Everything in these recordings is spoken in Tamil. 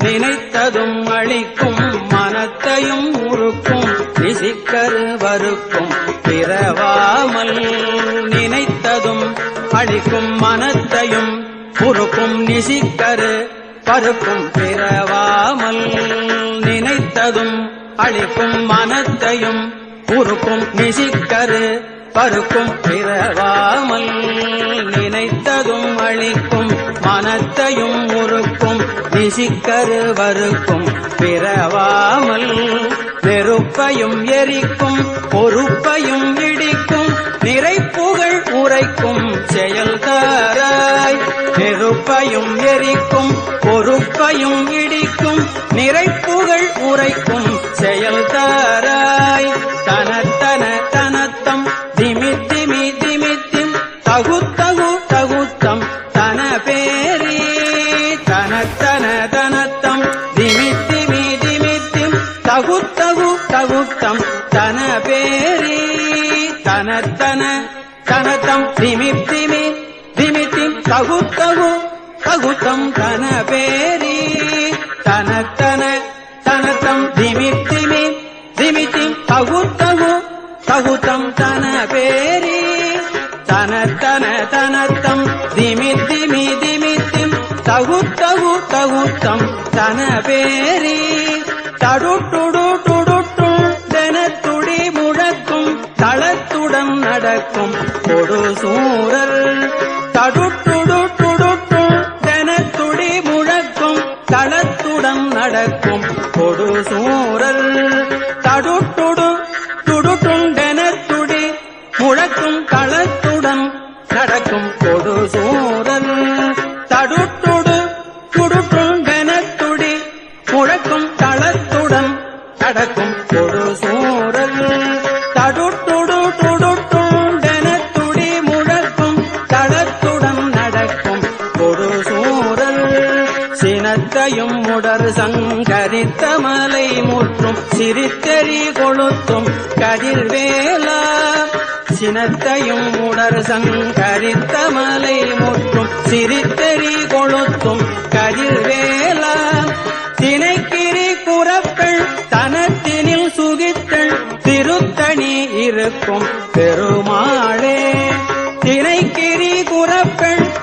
நினைத்ததும் அழிக்கும் மனத்தையும் உருக்கும் நிசிக்கரு வருக்கும் பிறவாமல் நினைத்ததும் அழிக்கும் மனத்தையும் உருக்கும் நிசிக்கரு பருக்கும் பிறவாமல் நினைத்ததும் அழிக்கும் மனத்தையும் உருக்கும் நிசிக்கரு பருக்கும் பிறவாமல் நினைத்ததும் அழிக்கும் மனத்தையும் உருக்கும் பிசிக்கருவருக்கும் பிறவாமல் நெருப்பையும் எரிக்கும் பொறுப்பையும் இடிக்கும் நிறைப்புகள் உரைக்கும் செயல்தாராய். நெருப்பையும் எரிக்கும் பொறுப்பையும் இடிக்கும் நிறைப்புகள் உரைக்கும் செயல்தாராய். தனத்தன தனத்தம் திமி திமி திமித்திம் தகுத்தகு தனத்தன தனத்தம் திமி திமித்திம் தகுத்தகு தகுத்தம் தன பேரி. தனத்தன தனத்தம் திமி திமித்திம் தகுத்தகு தகுத்தம் தன பேரி. தனத்தன தனத்தம் திமித்திமி திமித்திம் தகுத்தகு தகுத்தம் தன பேரி. தடுட்டுடு தளத்துடன் நடக்கும் கொடு சூரர் தடுட்டுடு தெனத்துடி முழக்கும். தளத்துடன் நடக்கும். கொடு சூரர் தடுட்டுடு துடுட்டுண்டெனத்துடி முழக்கும். தளத்துடன் நடக்கும். கொடு சூரல் தடுட்டுடு துடுட்டுண்டெனத்துடி முழக்கும். தளத்துடன் நடக்கும். கொடு சூரல் தடுட்டுடு துடுட்டு சினத்தையும் முடர் சங்கரித்த மலை முற்றும் சிரித்தெறி கொளுத்தும் கதிர்வேலா சினத்தையும் உடர் சங்கரித்த மலை முற்றும் சிரித்தெறி கொளுத்தும் கதிர்வேலா தினைக்கிரி குறப்பெண் தனத்தினில் சுகித்தள் திருத்தணி இருக்கும் பெருமாளே. தினைக்கிரி குறப்பெண்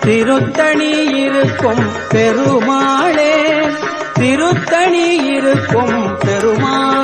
திருத்தணி இருக்கும் பெருமாளே திருத்தணி இருக்கும் பெருமாள்.